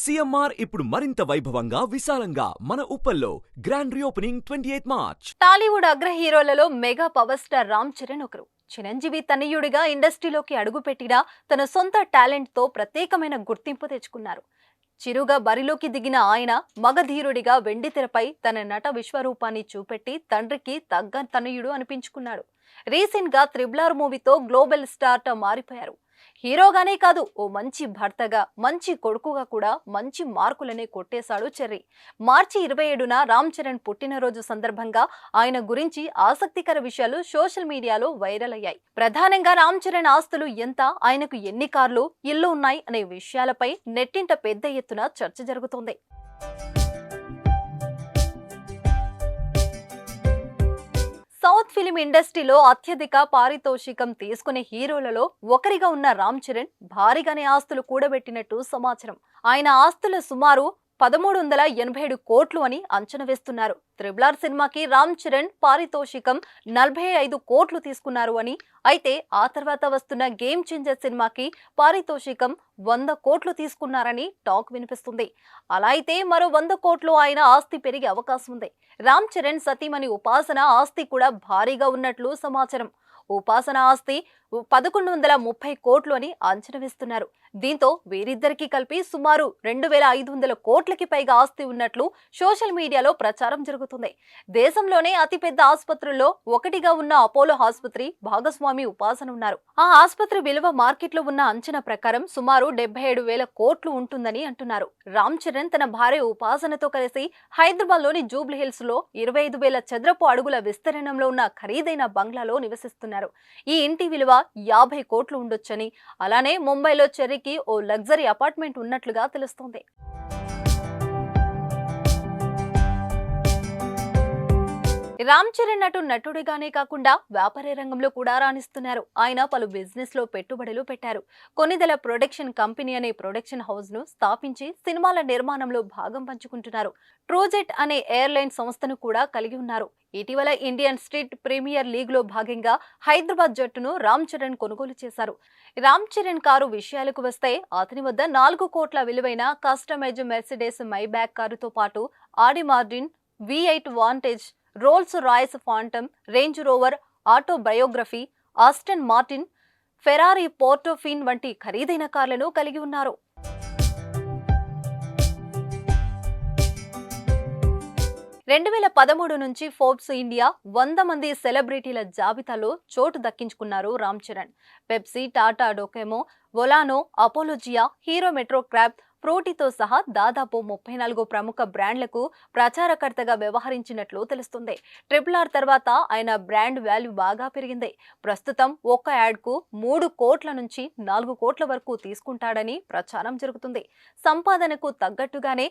CMR ఇప్పుడు మరింత వైభవంగా విశాలంగా మన ఉప్పల్లో grand reopening twenty eighth March. Tollywood అగ్ర హీరోలలో mega power star Ram Charan ఒకరు. చిరంజీవి తనయుడిగా ఇండస్ట్రీలోకి అడుగుపెట్టినా తన సొంత టాలెంట్తో ప్రత్యేకమైన గుర్తింపు తెచ్చుకున్నారు. చిరుగా బరిలోకి దిగిన ఆయన మగధీరుడిగా వెండితెరపై తన నట విశ్వరూపాన్ని చూపెట్టి తండ్రికి తగ్గ తనయుడు అనిపించుకున్నాడు. రీసెంట్గా త్రిబులార్ మూవీతో గ్లోబల్ స్టార్ట మారిపోయారు. హీరోగానే కాదు ఓ మంచి భర్తగా మంచి కొడుకుగా కూడా మంచి మార్కులనే కొట్టేశాడు చెర్రీ. మార్చి ఇరవై ఏడున రామ్ చరణ్ పుట్టినరోజు సందర్భంగా ఆయన గురించి ఆసక్తికర విషయాలు సోషల్ మీడియాలో వైరల్ అయ్యాయి. ప్రధానంగా రామ్ చరణ్ ఆస్తులు ఎంత ఆయనకు ఎన్ని కార్లు ఇల్లు ఉన్నాయి అనే విషయాలపై నెట్టింట పెద్ద ఎత్తున చర్చ జరుగుతోంది. ఫిలిం ఇండస్ట్రీలో అత్యధిక పారితోషికం తీసుకునే హీరోలలో ఒకరిగా ఉన్న రామ్ చరణ్ భారీగానే ఆస్తులు కూడబెట్టినట్టు సమాచారం. ఆయన ఆస్తులు సుమారు పదమూడు వందల ఎనభై ఏడు కోట్లు అని అంచనా వేస్తున్నారు. త్రిబులార్ సినిమాకి రామ్ చరణ్ పారితోషికం నలభై ఐదు కోట్లు తీసుకున్నారు అని. అయితే ఆ తర్వాత వస్తున్న గేమ్ చేంజర్ సినిమాకి పారితోషికం వంద కోట్లు తీసుకున్నారని టాక్ వినిపిస్తుంది. అలా అయితే మరో వంద కోట్లు ఆయన ఆస్తి పెరిగే అవకాశం ఉంది. రామ్ చరణ్ సతీమణి ఉపాసన ఆస్తి కూడా భారీగా ఉన్నట్లు సమాచారం. ఉపాసన ఆస్తి పదకొండు వందల ముప్పై కోట్లు అని అంచనా వేస్తున్నారు. దీంతో వీరిద్దరికీ కలిపి సుమారు రెండు వేల ఐదు వందల కోట్లకి పైగా ఆస్తి ఉన్నట్లు సోషల్ మీడియాలో ప్రచారం జరుగుతుంది. దేశంలోనే అతిపెద్ద ఆసుపత్రుల్లో ఒకటిగా ఉన్న అపోలో ఆసుపత్రి భాగస్వామి ఉపాసన ఉన్నారు. ఆ ఆసుపత్రి విలువ మార్కెట్లో ఉన్న అంచనా ప్రకారం సుమారు డెబ్బై ఏడు వేల కోట్లు ఉంటుందని అంటున్నారు. రామ్ చరణ్ తన భార్య ఉపాసనతో కలిసి హైదరాబాద్లోని జూబ్లీ హిల్స్లో ఇరవై ఐదు వేల చదరపు అడుగుల విస్తీర్ణంలో ఉన్న ఖరీదైన బంగ్లాలో నివసిస్తున్నారు. ఈ ఇంటి విలువ యాభై కోట్లు ఉండొచ్చని అలానే ముంబైలో చెర్రీ ఓ లగ్జరీ అపార్ట్మెంట్ ఉన్నట్లుగా తెలుస్తోంది. రామ్ చరణ్ నటు నటుడిగానే కాకుండా వ్యాపార రంగంలో కూడా రాణిస్తున్నారు. ఆయన పలు బిజినెస్లో పెట్టుబడులు పెట్టారు. కొన్నిదల ప్రొడక్షన్ కంపెనీ అనే ప్రొడక్షన్ హౌస్ను స్థాపించి సినిమాల నిర్మాణంలో భాగం పంచుకుంటున్నారు. ట్రోజెట్ అనే ఎయిర్లైన్ సంస్థను కూడా కలిగి ఉన్నారు. ఇటీవల ఇండియన్ స్ట్రీట్ ప్రీమియర్ లీగ్లో భాగంగా హైదరాబాద్ జట్టును రామ్ చరణ్ కొనుగోలు చేశారు. రామ్ చరణ్ కారు విషయాలకు వస్తే అతని వద్ద నాలుగు కోట్ల విలువైన కస్టమైజ్ మెర్సిడెస్ మైబ్యాక్ కారుతో పాటు Audi Martin V eight Vantage Rolls Royals Phantom Range Rover autobiography Aston Martin Ferrari Portofino వంటి ఖరీదైన కార్లను కలిగి ఉన్నారు. రెండు వేల పదమూడు నుంచి ఫోర్బ్స్ ఇండియా వంద మంది సెలబ్రిటీల జాబితాలో చోటు దక్కించుకున్నారు రామ్ చరణ్. పెప్సీ టాటా డొకోమో వొలానో అపోలోజియా హీరో మెట్రో క్రాబ్ ప్రోటీతో సహా దాదాపు ముప్పై నాలుగు ప్రముఖ బ్రాండ్లకు ప్రచారకర్తగా వ్యవహరించినట్లు తెలుస్తుంది. ట్రిపుల్ ఆర్ తర్వాత ఆయన బ్రాండ్ వాల్యూ బాగా పెరిగింది. ప్రస్తుతం ఒక్క యాడ్కు మూడు కోట్ల నుంచి నాలుగు కోట్ల వరకు తీసుకుంటాడని ప్రచారం జరుగుతుంది. సంపాదనకు తగ్గట్టుగానే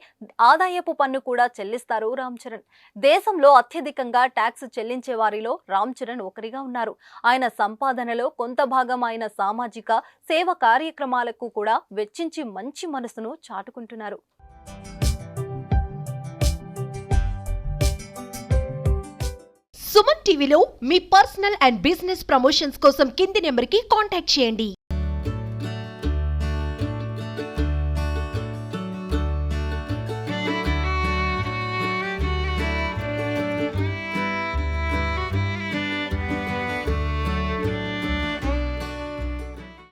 ఆదాయపు పన్ను కూడా చెల్లిస్తారు రామ్ చరణ్. దేశంలో అత్యధికంగా ట్యాక్స్ చెల్లించే వారిలో రామ్ చరణ్ ఒకరిగా ఉన్నారు. ఆయన సంపాదనలో కొంత భాగం ఆయన సామాజిక సేవ కార్యక్రమాలకు కూడా వెచ్చించి మంచి మనసును చాటుకుంటున్నారు. సుమన్ టీవీలో మీ పర్సనల్ అండ్ బిజినెస్ ప్రమోషన్స్ కోసం కింది నెంబర్కి కాంటాక్ట్ చేయండి.